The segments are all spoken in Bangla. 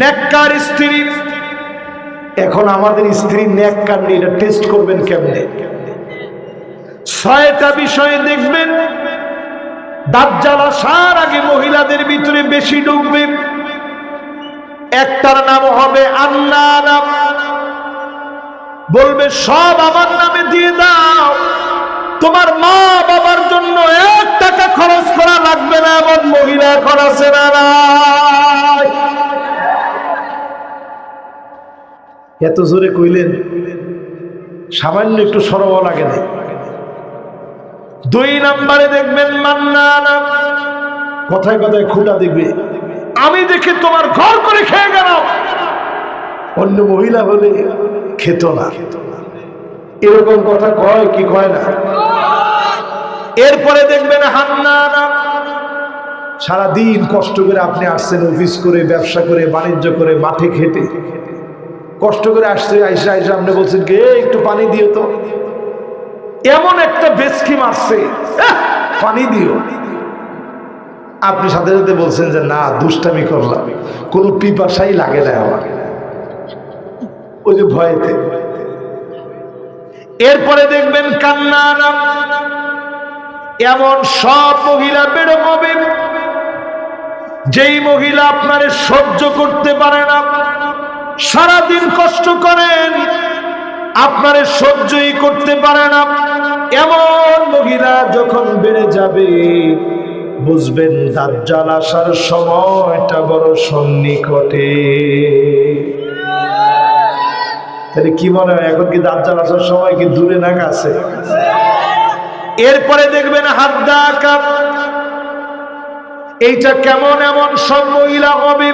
নেককার স্ত্রী। এখন আমাদের স্ত্রী নেককার নিয়ে এটা টেস্ট করবেন কেমনে? ছয়টা বিষয়ে দেখবেন, দাজ্জাল আসার আগে মহিলাদের ভিতরে বেশি ঢুকবে। একটার নাম হবে আন্না নাম বলবে, সব আমার নামে দিয়ে দাও। তোমার মা বাবার জন্য এক টাকা খরচ করা লাগবে না, এমন মহিলা এখন আছে না এত জোরে কইলেন, সামান্য একটু সরব লাগে না দুই নাম্বারে দেখবেন, মান্না কথায় কথায় খুঁটা দেখবে আমি দেখে তোমার ঘর করে খেয়ে গেলাম। অন্য মহিলা হলে খেত না। এরকম কথা কয় কি কয় না? এরপরে দেখবেন, হান্না সারাদিন কষ্ট করে আপনি আসছেন অফিস করে, ব্যবসা করে, বাণিজ্য করে, মাঠে খেটে। কষ্ট করে আসছে আইসা আইসা আপনি বলছেন কে একটু পানি দিও তো। এমন একটা বেসকি মারছে। আহ, পানি দিও। আপনি সাথে সাথে বলছেন যে না দুষ্টামি করলাম। কোনো পিপাসাই লাগে না আমার। ওই যে ভয়েতে। এরপরে দেখবেন কান্না নাম এমন সব মহিলা বেরো হবে যেই মহিলা আপনারে সহ্য করতে পারে না সারাদিন কষ্ট করেন, আপনারে সহ্যই করতে পারে না। এমন মহিলা যখন বেড়ে যাবে, বুঝবেন দাজ্জাল আসার সময়টা বড় সন্নিকটে। তাহলে কি মনে হয়, এখন কি দাজ্জাল আসার সময় কি দূরে না কাছে? এরপরে দেখবেন হাদ্দা কাপ এইটা কেমন এমন সব মহিলা হবে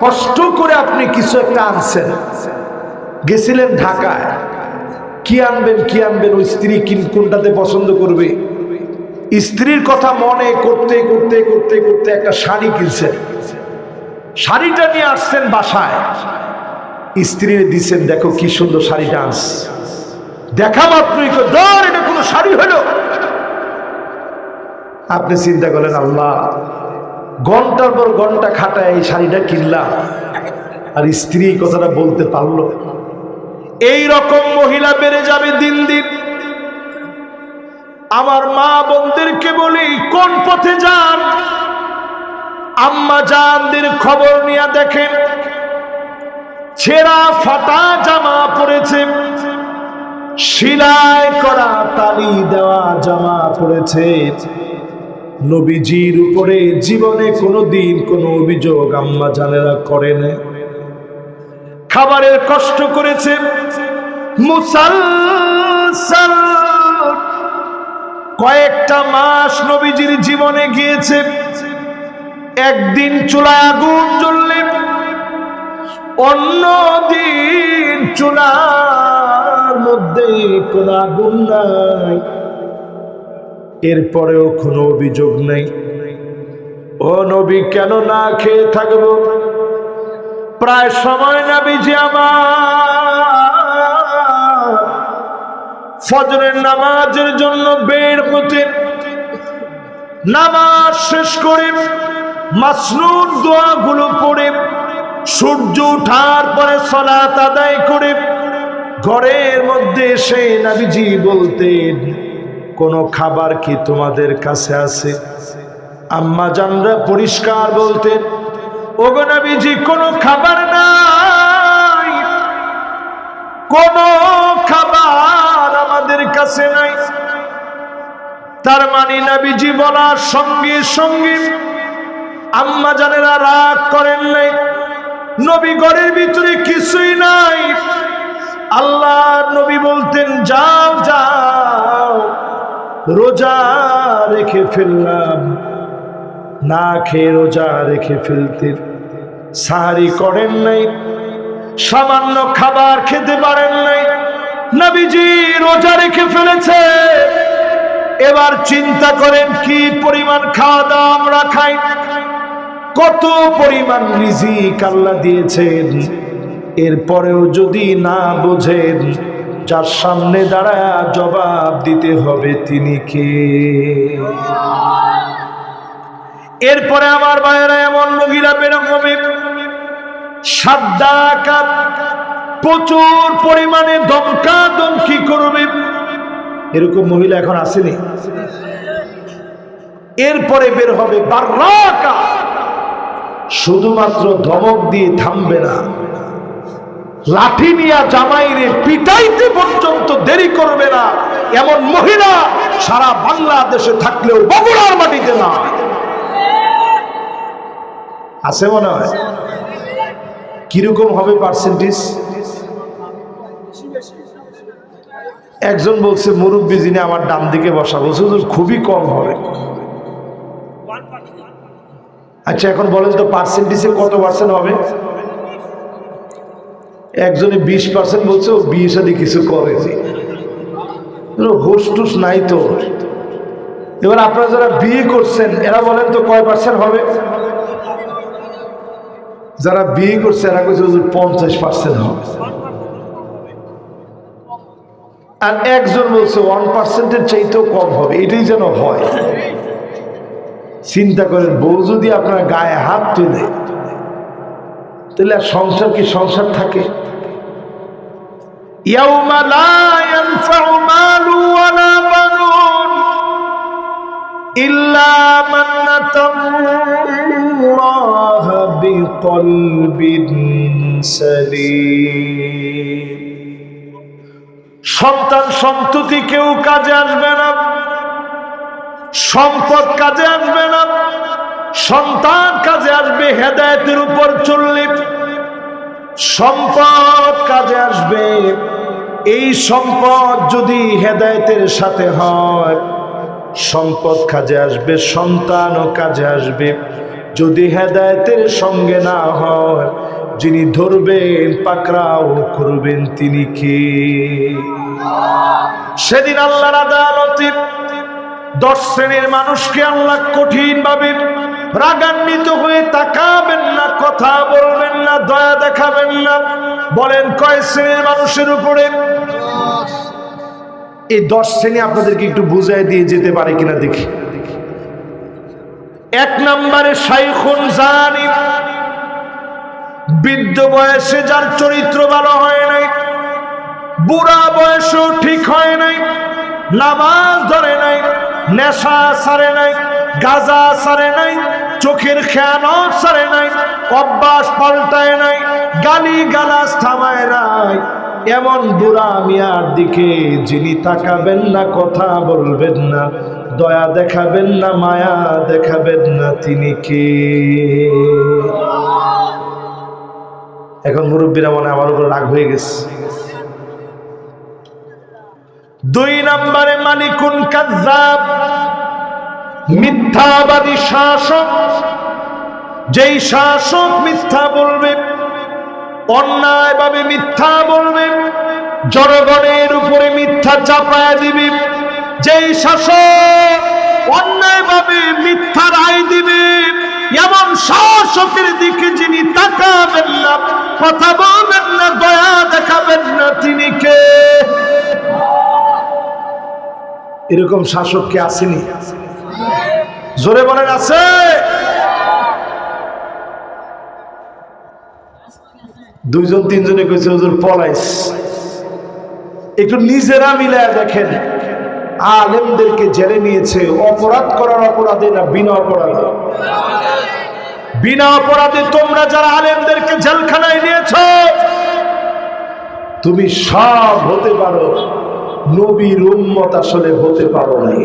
কষ্ট করে আপনি কিছু একটা আনছেন। গেছিলেন ঢাকায়। কি আনবেন কি আনবেন, ওই স্ত্রী কিন- কোনটাতে পছন্দ করবে? স্ত্রীর কথা মনে করতে করতে করতে করতে একটা শাড়ি কিনছেন। শাড়িটা নিয়ে আসছেন বাসায়। স্ত্রীর দিচ্ছেন দেখো কি সুন্দর শাড়িটা আনস দেখা মাত্রই ধর, এটা কোনো শাড়ি হলো। আপনি চিন্তা করলেন, আল্লাহ ঘণ্টার পর ঘণ্টা খাটায় এই শাড়িটা কিনলাম। আর স্ত্রী কথাটা বলতে পারল এই রকম মহিলা বেড়ে যাবে দিন দিন। আমার মা বোনদেরকে বলি, কোন পথে যান? আম্মা জানদের খবর নিয়ে দেখেন, ছেঁড়া ফাটা জামা পড়েছে সিলাই করা তালি দেওয়া জামা পড়েছে নবীজির উপরে জীবনে কোনো দিন কোনো অভিযোগ আম্মা জানেরা করে না খাবারের কষ্ট করেছে। মুসালসাল কয়েকটা মাস নবীজির জীবনে গিয়েছে। একদিন চুলায় আগুন জ্বললে অন্য দিন চুলার মধ্যে কোনো আগুন নাই। এরপরেও কোনো অভিযোগ নেই। ও নবী, কেন না খেয়ে থাকব? প্রায় সময় নাবিজি আমার। ফজরের নামাজের জন্য বের হতেন নামাজ শেষ করে মাসনুর দোয়াগুলো পড়ে, সূর্য উঠার পরে সলাত আদায় করে ঘরের মধ্যে এসে নাবিজি বলতেন কোনো খাবার কি তোমাদের কাছে আছে? আম্মা জানরা পরিষ্কার বলতেন, ওগো নবীজি, কোনো খাবার নাই। কোনো খাবার আমাদের কাছে নাই। তার মানে নবীজি বলার সঙ্গে সঙ্গে আম্মা জানেরা রাগ করেন নাই। নবী ভিতরে কিছুই নাই। আল্লাহ নবী বলতেন, যাও যাও। রোজা রেখে ফেললাম। না খেয়ে রোজা রেখে ফেলতে সাহারি করেন নাই, সামান্য খাবার খেতে পারেন নাই। নবীজি রোজা রেখে ফেলেছে। এবার চিন্তা করেন কি পরিমাণ খাওয়া দাওয়া আমরা খাই। কত পরিমাণ রিজিক আল্লাহ দিয়েছেন। এরপরেও যদি না বোঝেন যার সামনে দাঁড়ায় জবাব দিতে হবে তিনি কে? এরপরে আমার বাইরে এমন মহিলা বেরোবে সাদ্দাকাত প্রচুর পরিমাণে দমকা দমকি করবে। এরকম মহিলা এখন আসেনি। এরপরে বের হবে শুধুমাত্র ধমক দিয়ে থামবে না। লাঠি নিয়া জামাইরে পিটাইতে পর্যন্ত দেরি করবে না। এমন মহিলা সারা বাংলাদেশে থাকলেও বগুড়ার মাটিতে না। আছে মনে হয়? কীরকম হবে পার্সেন্টেজ একজন বলছে, মুরব্বী যিনি আমার ডান দিকে বসা বলছে খুবই কম হবে। আচ্ছা এখন বলেন তো পার্সেন্টেজে কত পার্সেন্ট হবে? একজনে বিশ পার্সেন্ট বলছে, ও বিয়ে সাথে কিছু করেনি হোস টুস নাই তো। এবার আপনারা যারা বিয়ে করছেন, এরা বলেন তো কয় পার্সেন্ট হবে? যারা বিয়ে করছে, এরা হুজুর, পঞ্চাশ পার্সেন্ট হবে। আর একজন বলছে ওয়ান পার্সেন্টের চাইতেও কম হবে। এটাই যেন হয়। চিন্তা করেন, বউ যদি আপনার গায়ে হাত তুলে, তাহলে আর সংসার কি সংসার থাকে? يوم لا ينفع مال ولا بنون إلا من أتى الله بقلب سليم সন্তান সন্ততি কেউ কাজে আসবে না সম্পদ কাজে আসবে না সন্তান কাজে আসবে হেদায়তের উপর চললে সম্পদ কাজে আসবে। এই সম্পদ যদি হেদায়তের সাথে হয়, সম্পদ কাজে আসবে, সন্তানও কাজে আসবে। যদি হেদায়তের সঙ্গে না হয়, যিনি ধরবেন, পাকড়াও করবেন তিনি কে? সেদিন আল্লাহর আদালতে দশ শ্রেণির মানুষকে আল্লাহ কঠিন ভাবে রাগান্বিত হয়ে তাকাবেন না, কথা বলবেন না, দয়া দেখাবেন না। বলেন, কয় শ্রেণির মানুষের উপরে? এই দশ শ্রেণি আপনাদেরকে একটু বুঝাই দিয়ে যেতে পারে কিনা দেখি। এক নম্বরে শাইখুন জানি। বৃদ্ধ বয়সে যার চরিত্র ভালো হয় নাই, বুড়া বয়সও ঠিক হয় নাই, নামাজ ধরে নাই, নেশা সারে নাই গাজা সারে নাই, চোখের খেয়ানত সারে নাই, অভ্যাস পাল্টায় নাই গালি গালাস থামায় নাই। এমন বুড়া মিয়ার দিকে যিনি তাকাবেন না, কথা বলবেন না, দয়া দেখাবেন না, মায়া দেখাবেন না, তিনি কে? এখন মুরব্বীরা মনে আমার উপর রাগ হয়ে গেছে। দুই নম্বরে মালিকুন কাজ্জাব মিথ্যাবাদী শাসক, যেই শাসক মিথ্যা বলবে অন্যায়ভাবে মিথ্যা বলবে, জনগণের উপরে মিথ্যা চাপায় দিবে, যেই শাসক অন্যায়ভাবে মিথ্যা রায় দিবে, এমন শাসকের দিকে যিনি তাকাবেন না, কথা বলবেন না, দয়া দেখাবেন না, তিনি কে? এরকম শাসক কে আসেনি? জোরে বলেন, আছে। দুইজন, তিনজনে কইছে, হুজুর, পলাইস। একটু নিজেরা মিলায় দেখেন, আলেমদেরকে জেলে নিয়েছে। অপরাধ করার অপরাধে না বিনা অপরাধে? বিনা অপরাধে তোমরা যারা আলেমদেরকে জেলখানায় নিয়েছ, তুমি সব হতে পারো। নবীর উম্মত আসলে হতে পারো নাই।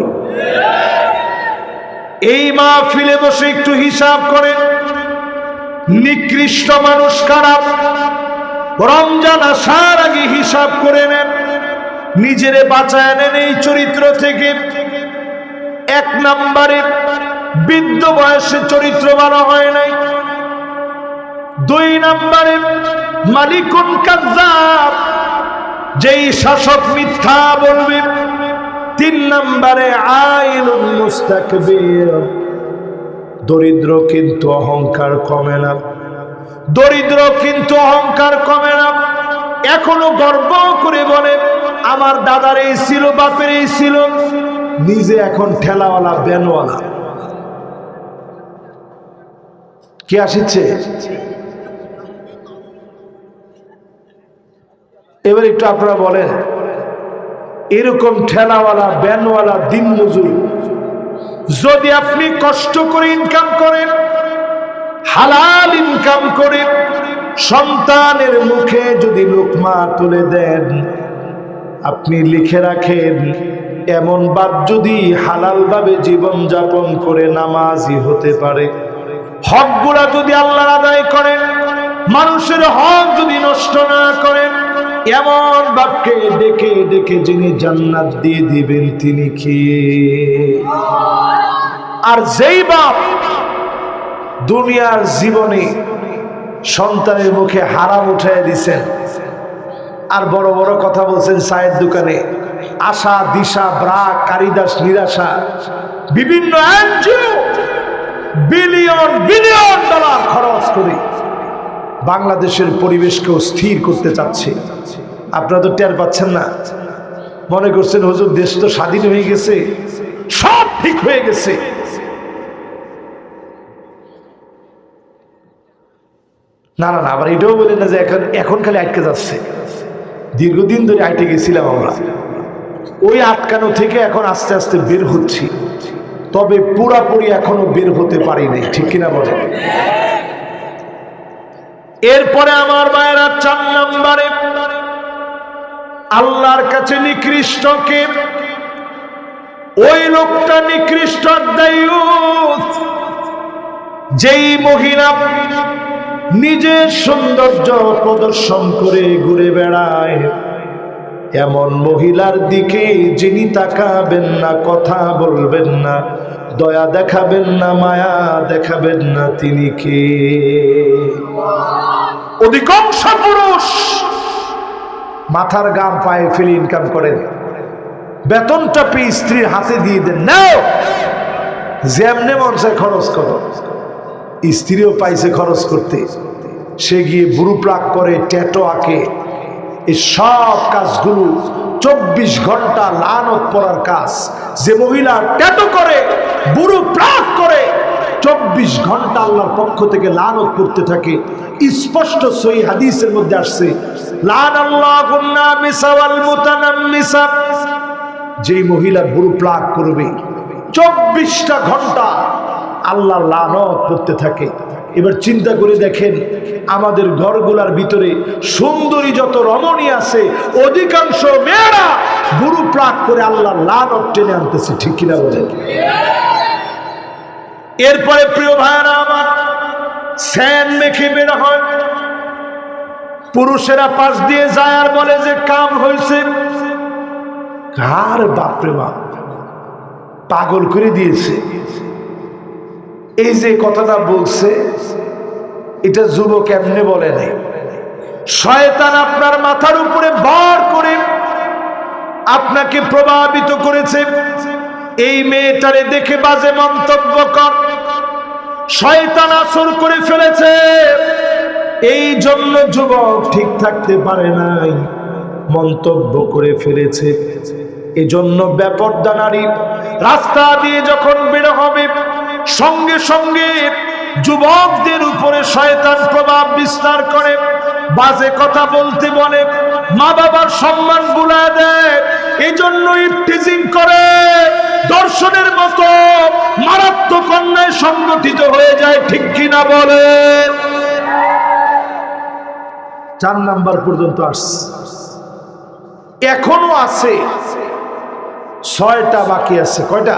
এই মা মাহফিলে বসে একটু হিসাব করেন। নিকৃষ্ট মানুষ খারাপ রমজান আসার আগে হিসাব করে নেন। নিজেরে বাঁচায় নেন এই চরিত্র থেকে। এক নম্বরে, বৃদ্ধ বয়সে চরিত্র ভালো হয় নাই। দুই নম্বরে, মালিকুন কাজ্জাব, যেই শাসক মিথ্যা বলবে। তিন নম্বরে আইনুল মুস্তাকবির। দরিদ্র কিন্তু অহংকার কমে না। দরিদ্র কিন্তু অহংকার কমে না। এখনও গর্ব করে বলে, আমার দাদার এই ছিল, বাপের এই ছিল। নিজে এখন ঠেলাওয়ালা ব্যানওয়ালা কে আসিচ্ছে? এবার একটু আপনারা বলেন। এরকম ঠেলাওয়ালা, ব্যানওয়ালা দিন মজুর যদি আপনি কষ্ট করে ইনকাম করেন, হালাল ইনকাম করে সন্তানের মুখে যদি লোকমা তুলে দেন, আপনি লিখে রাখেন, এমন বাদ যদি হালালভাবে জীবন যাপন করে নামাজি হতে পারে। হকগুলা যদি আল্লাহ আদায় করেন, মানুষের হক যদি নষ্ট না করেন এমন বাপকে ডেকে ডেকে যিনি জান্নাত দিয়ে দিবেন, তিনি কি? আর যেই বাপ দুনিয়ার জীবনে সন্তানের মুখে হারাম উঠাই দিছেন, আর বড় বড় কথা বলছেন চায়ের দোকানে, আশা, দিশা, ব্রা কারিদাস নিরাশা, বিভিন্ন বিলিয়ন বিলিয়ন ডলার খরচ করে। বাংলাদেশের পরিবেশকেও স্থির করতে চাচ্ছে। আপনারা তো টের পাচ্ছেন না। মনে করছেন, হুজুর, দেশ তো স্বাধীন হয়ে গেছে। সব ঠিক হয়ে গেছে। না না না, আবার এটাও বলে না যে এখন এখন খালি আটকে যাচ্ছে। দীর্ঘদিন ধরে আটকে গেছিলাম আমরা। ওই আটকানো থেকে এখন আস্তে আস্তে বের হচ্ছি। তবে পুরাপুরি এখনও বের হতে পারি নাই। ঠিক কিনা বলেন? এরপরে আমার মায়েরা চার নম্বরে, আল্লাহর কাছে নিকৃষ্টকে ওই লোকটা নিকৃষ্ট যেই মহিলা নিজের সৌন্দর্য প্রদর্শন করে ঘুরে বেড়ায়, এমন মহিলার দিকে যিনি তাকাবেন না, কথা বলবেন না দয়া দেখাবেন না মায়া দেখাবেন না তিনি কে? অধিকাংশ পুরুষ মাথার গাম পায়ে ফেলে ইনকাম করেন। বেতনটা পেয়ে স্ত্রীর হাতে দিয়ে দেন নাও! যেমনে মনসে খরচ করো। স্ত্রীও পাইছে খরচ করতে। সে গিয়ে বুড়ু প্রাক করে ট্যাটো আঁকে। এই সব কাজগুলো চব্বিশ ঘণ্টা লানত পড়ার কাজ। যে মহিলা ট্যাটো করে, বুড়ো প্রাক করে, চব্বিশ ঘণ্টা আল্লাহর পক্ষ থেকে লানত করতে থাকে। স্পষ্ট সই হাদিসের মধ্যে আসছে লান আল্লাহ যেই মহিলা বুড়ো প্লাক করবে, চব্বিশটা ঘণ্টা আল্লাহ লানত করতে থাকে। এবার চিন্তা করে দেখেন আমাদের ঘরগুলার ভিতরে সুন্দরী যত রমণী আছে, অধিকাংশ মেয়েরা গুরু প্রাক করে আল্লাহ লানত টেনে আনতেছে, ঠিক কিনা বলেন? এরপরে প্রিয় ভাইরা আমার স্যান মেখে বের হয়। পুরুষেরা পাশ দিয়ে যায় আর বলে যে, কাম হয়েছে কার বাপরে বাপ পাগল করে দিয়েছে। এই যে কথাটা বলছে, এটা যুবক এমনি বলে নাই। শয়তান আপনার মাথার উপরে বার করে আপনাকে প্রভাবিত করেছে। এই মেয়েটারে দেখে বাজে মন্তব্য কর। শয়তান আসর করে ফেলেছে। এই জন্য যুবক ঠিক থাকতে পারে নাই। মন্তব্য করে ফেলেছে। এজন্য ব্যাপরদা নারী রাস্তা দিয়ে যখন বের হবে সঙ্গে সঙ্গে যুবকদের উপরে শয়তান প্রভাব বিস্তার করে, বাজে কথা বলতে বলে, মা বাবার সম্মান বুলা দেয় এই জন্য টিচিং করে। দর্শনের মতো মারাত্মক অন্যায় সংগঠিত হয়ে যায়, ঠিক কিনা বলে? চার নাম্বার পর্যন্ত আসছে। এখনও আছে, ছয়টা বাকি আছে, কয়টা?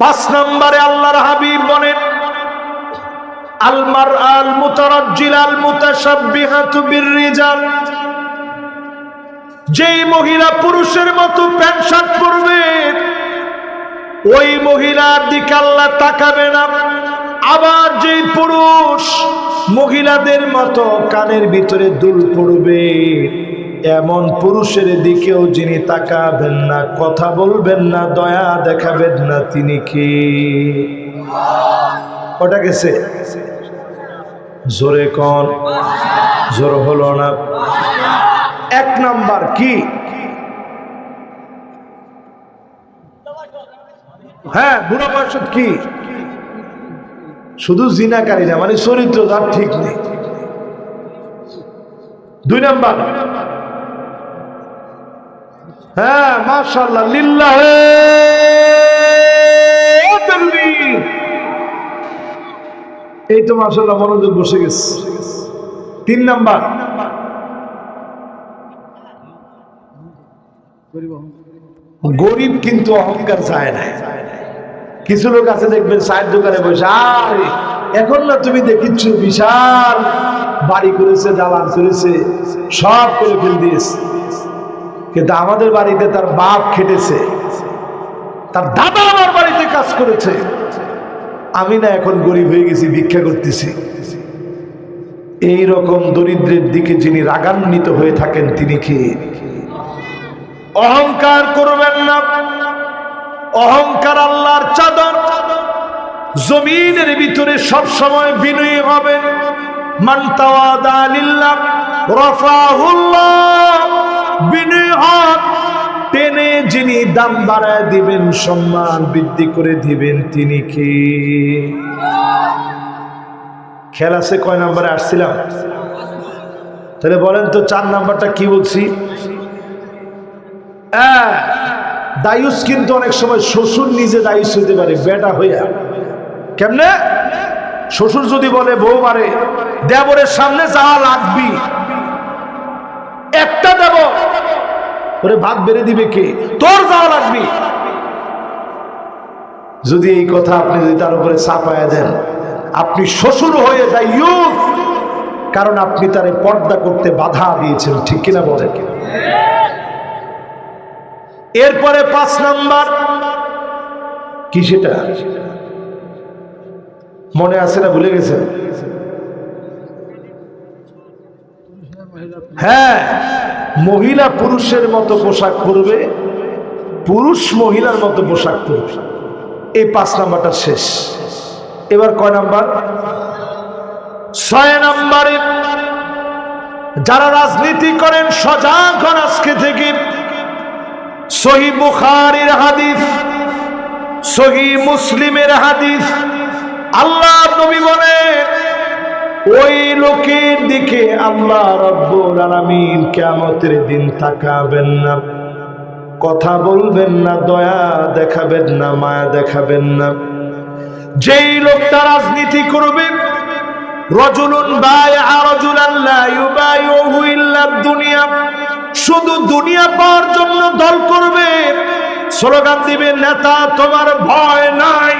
পাঁচ নম্বরে আল্লাহর হাবিব বলেন, আলমার আল মুতারাজ্জিল আল মুতাশাব্বিহাতু বিররিজাল। যেই মহিলা পুরুষের মতো প্যান্ট শার্ট পরবে, ওই মহিলার দিকে আল্লাহ তাকাবে না। আবার যেই পুরুষ মহিলাদের মতো কানের ভিতরে দুল পড়বে এমন পুরুষের দিকেও যিনি তাকাবেন না, কথা বলবেন না, দয়া দেখাবেন না, তিনি কি? ওটা গেছে? জোরে কন, জোর হলো না। এক নাম্বার কি? হ্যাঁ বুড়া বয়স কি? শুধু জিনাকারী না মানে চরিত্র তার ঠিক নেই। দুই নাম্বার। হ্যাঁ মাশাল্লাহ লিল্লাহ এই তো মাশাল্লাহ মনোযোগ বসে গেছে। তিন নাম্বার। গরিব কিন্তু অহংকার চায় না। কিছু লোক আছে দেখবেন চায়ের দোকানে বসে, আরে, এখন না তুমি দেখিচ্ছ বিশাল বাড়ি করেছে দালান করেছে, সব করে ফেল দিয়েছে। কিন্তু আমাদের বাড়িতে তার বাপ খেটেছে। তার দাদা আমার বাড়িতে কাজ করেছে। আমি না এখন গরিব হয়ে গেছি, ভিক্ষা করতেছি। এই রকম দরিদ্রের দিকে যিনি রাগান্বিত হয়ে থাকেন, তিনি কি? অহংকার করবেন না। অহংকার আল্লাহর চাদর। জমিনের ভিতরে সব সময় বিনয়ী হবেন। মান তাওয়াদা লিল্লাহ, রাফাহুল্লাহ। বিনয়ী হন টেনে যিনি দাম বাড়ায় দিবেন, সম্মান বৃদ্ধি করে দিবেন তিনি কি? খেয়াল আছে কয় নম্বরে আসছিলাম? তাহলে বলেন তো চার নাম্বারটা কি বলছি? দায়ুস কিন্তু অনেক সময় শ্বশুর নিজে দায়ুস হইতে পারে, বেটা হইয়া। কেমনে? শ্বশুর যদি বলে, বউ মারে, দেবরের সামনে যাওয়া লাগবি, একটা দেব ওরে ভাত বেড়ে দিবে কে? তোর যাওয়া লাগবি যদি এই কথা আপনি যদি তার উপরে চাপায়া দেন, আপনি শ্বশুর হয়ে ইউথ কারণ আপনি তারে পর্দা করতে বাধা দিয়েছেন, ঠিক কিনা বলেন? এরপরে পাঁচ নাম্বার, কি সেটা? মনে আছে না ভুলে গেছেন? হ্যাঁ। মহিলা পুরুষের মতো পোশাক পরবে, পুরুষ মহিলার মতো পোশাক পরবে। এই পাঁচ নাম্বারটা শেষ। এবার কয় নাম্বার? ছয় নাম্বারে, যারা রাজনীতি করেন সজাগ হন আজকে থেকে, সহি বুখারির হাদিস, সহি মুসলিমের হাদিস, আল্লাহ নবী বলে ওই লোকের দিকে আল্লাহ রব্বুল আলামিন কিয়ামতের দিন তাকাবেন না। কথা বলবেন না, দয়া দেখাবেন না, মায়া দেখাবেন না। যেই লোকটা রাজনীতি করবে, রজুলুন বায়আ রাজুলান লা ইউবাইউহু ইল্লা দুনিয়া। শুধু দুনিয়া পাওয়ার জন্য দল করবে, স্লোগান দিবে, নেতা, তোমার ভয় নাই।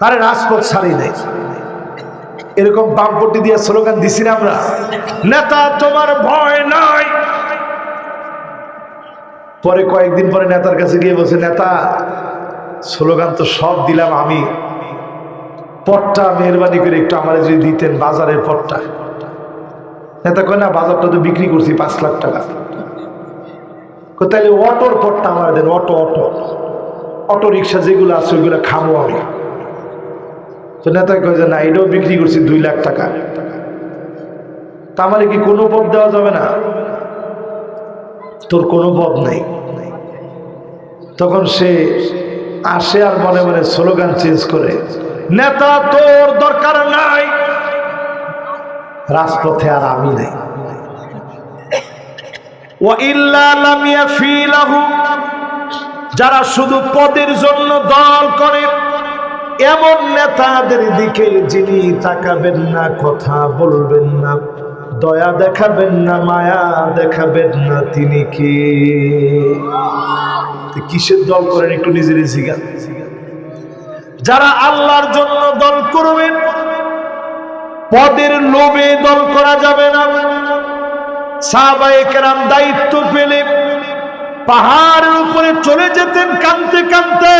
তারে রাজপথ ছাড়ি নেই। এরকম বামপট্টি দিয়ে স্লোগান দিছি না আমরা। নেতা, তোমার ভয় নাই। পরে কয়েকদিন পরে নেতার কাছে গিয়ে বলছে, নেতা, স্লোগান তো সব দিলাম আমি। পটটা মেহরবানি করে একটু আমার যদি দিতেন বাজারের পটটা। নেতা কয়, না, বাজারটা তো বিক্রি করছি, পাঁচ লাখ টাকা। তাহলে অটোর পটটা আমার দেন, অটো অটো। অটো রিক্সা যেগুলো আছে ওইগুলো খামো আমি। তো নেতা কয়ে যে, না, এটাও বিক্রি করছি দুই লাখ টাকা। তাহলে মানে কি কোনো পথ দেওয়া যাবে না? তোর কোনো পথ নেই। তখন সে আসে আর মনে মনে স্লোগান চেঞ্জ করে, নেতা, তোর দরকার নাই। রাজপথে আর আমি নাই। যারা শুধু পদের জন্য দল করে এমন নেতাদের দিকে যিনি তাকাবেন না, কথা বলবেন না, দয়া দেখাবেন না, মায়া দেখাবেন না, তিনি কে? কিসের দল করেন একটু নিজের জিগা? যারা আল্লাহর জন্য দল করবেন, পদের লোভে দল করা যাবে না। সাহাবায়ে কেরাম দায়িত্ব পেলে পাহাড়ের উপরে চলে যেতেন কানতে কানতে।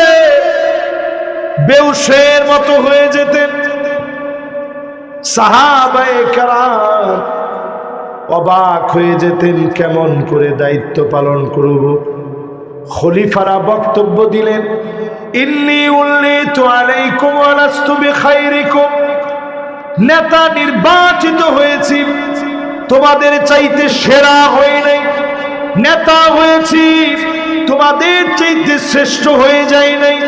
বেউসের মতো হয়ে যেতেন। সাহাবায়ে অবাক হয়ে যেতেন কেমন করে দায়িত্ব পালন করব। খলিফারা বক্তব্য দিলেন, ইন্নি উল্লিত আলাইকুম আলাস্তু বিখাইরিকুম। নেতা নির্বাচিত হয়েছি, তোমাদের চাইতে সেরা হয়ে নাই। নেতা হয়েছি, তোমাদের চাইতে শ্রেষ্ঠ হয়ে যায় নাই।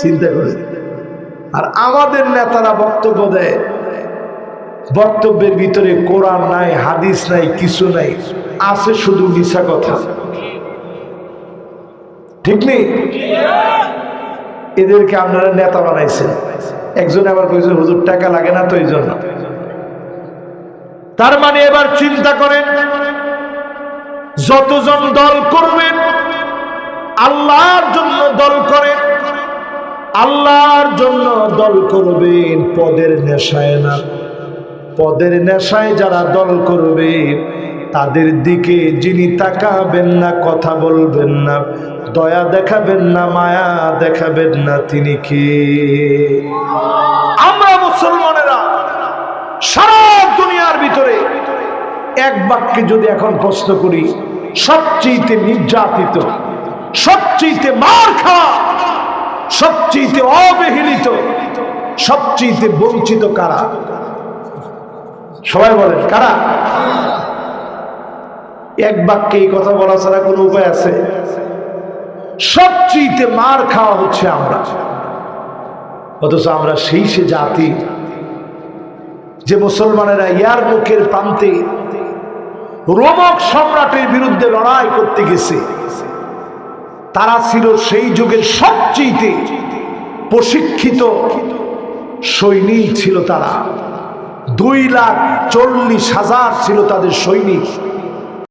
চিন্তা করে। আর আমাদের নেতারা বক্তব্য দেয়, বক্তব্যের ভিতরে কোরআন নাই, হাদিস নাই, কিছু নাই, আছে শুধু মিশা কথা। ঠিক নেই? এদেরকে আপনারা নেতা বানাইছেন। একজন আবার কইছে, হুজুর, টাকা লাগে না তো এই জন্য। তার মানে এবার চিন্তা করেন, যতজন দল করবেন আল্লাহর জন্য দল করেন আল্লাহর জন্য দল করবেন, পদের নেশায় না। পদের নেশায় যারা দল করবে, তাদের দিকে যিনি তাকাবেন না, কথা বলবেন না, দয়া দেখাবেন না, মায়া দেখাবেন না, তিনি কে? আমরা মুসলমানেরা সারা দুনিয়ার ভিতরে এক বাক্যে যদি এখন প্রশ্ন করি সবচেয়ে নির্যাতিত সবচেয়ে মার খাওয়া সবচেয়ে অবহেলিত, সবচেয়ে বঞ্চিত কারা? সবাই বলেন, কারা? এক বাক্যে এই কথা বলা ছাড়া কোনো উপায় আছে? সবচেয়ে মার খাওয়া হচ্ছে আমরা। অথচ আমরা সেই সে জাতি যে মুসলমানেরা ইয়ার মুখের প্রান্তে রোমক সম্রাটের বিরুদ্ধে লড়াই করতে গেছে। তারা ছিল সেই যুগের সবচেয়ে প্রশিক্ষিত সৈনিক ছিল তারা। দুই লাখ চল্লিশ হাজার ছিল তাদের সৈনিক।